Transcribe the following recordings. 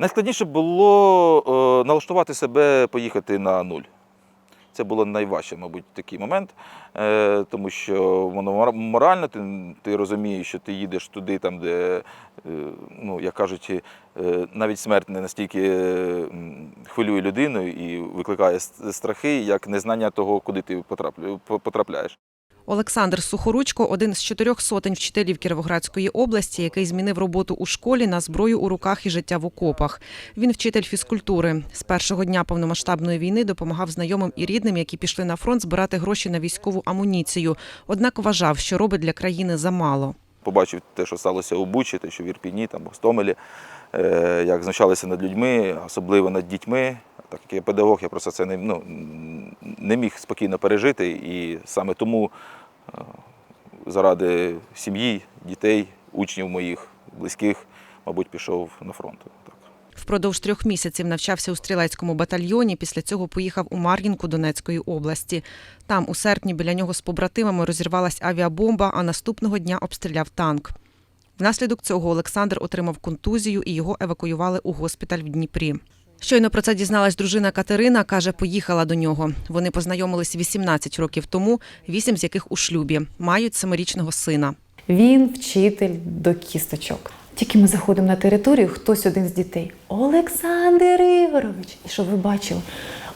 Найскладніше було е, налаштувати себе поїхати на нуль. Це було найважче, мабуть, такий момент, е, тому що воно морально ти, ти розумієш, що ти їдеш туди, там, де, е, ну, як кажуть, навіть смерть не настільки хвилює людину і викликає страхи, як незнання того, куди ти потрапляєш. Олександр Сухоручко один з чотирьох сотень вчителів Кіровоградської області, який змінив роботу у школі на зброю у руках і життя в окопах. Він вчитель фізкультури. З першого дня повномасштабної війни допомагав знайомим і рідним, які пішли на фронт збирати гроші на військову амуніцію. Однак вважав, що робить для країни замало. побачив те, що сталося у Бучі, те, що в Ірпіні, там, Гостомелі, е, як знущалися над людьми, особливо над дітьми. Так як я педагог, я просто це не, ну, не міг спокійно пережити. І саме тому е, заради сім'ї, дітей, учнів моїх, близьких, мабуть, пішов на фронт. Впродовж трьох місяців навчався у стрілецькому батальйоні. Після цього поїхав у Мар'їнку Донецької області. Там у серпні біля нього з побратимами розірвалась авіабомба, а наступного дня обстріляв танк. Внаслідок цього Олександр отримав контузію і його евакуювали у госпіталь в Дніпрі. Щойно про це дізналась дружина Катерина. каже, поїхала до нього. Вони познайомились 18 років тому, вісім з яких у шлюбі. Мають семирічного сина. Він вчитель до кісточок. Тільки ми заходимо на територію, хтось один з дітей. Олександр Ігорович! І щоб ви бачили,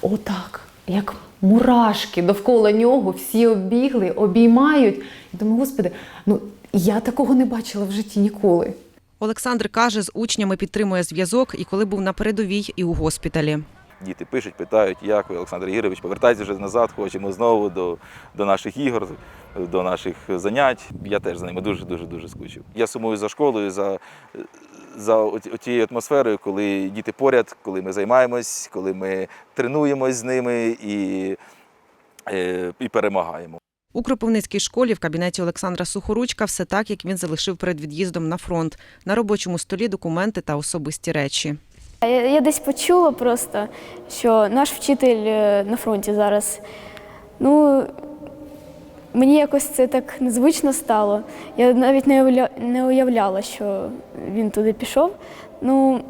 отак, як мурашки довкола нього, всі оббігли, обіймають. І думаю, господи, ну я такого не бачила в житті ніколи. Олександр каже, з учнями підтримує зв'язок і коли був на передовій і у госпіталі. Діти пишуть, питають, як ви, Олександр Ігорович, повертайтеся вже назад, хочемо знову до, до наших ігор, до наших занять. Я теж за ними дуже дуже дуже скучив. Я сумую за школою, за, за тією атмосферою, коли діти поряд, коли ми займаємось, коли ми тренуємось з ними і, е, і перемагаємо. У Кропивницькій школі в кабінеті Олександра Сухоручка все так, як він залишив перед від'їздом на фронт. На робочому столі документи та особисті речі. Я, я десь почула просто, що наш вчитель е, на фронті зараз. Ну, мені якось це так незвично стало. Я навіть не уявля, не уявляла, що він туди пішов. Ну,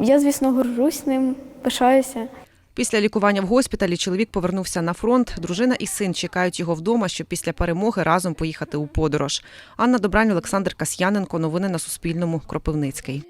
я, звісно, горжусь ним, пишаюся. Після лікування в госпіталі чоловік повернувся на фронт. Дружина і син чекають його вдома, щоб після перемоги разом поїхати у подорож. Анна Добрань, Олександр Касьяненко. Новини на Суспільному. Кропивницький.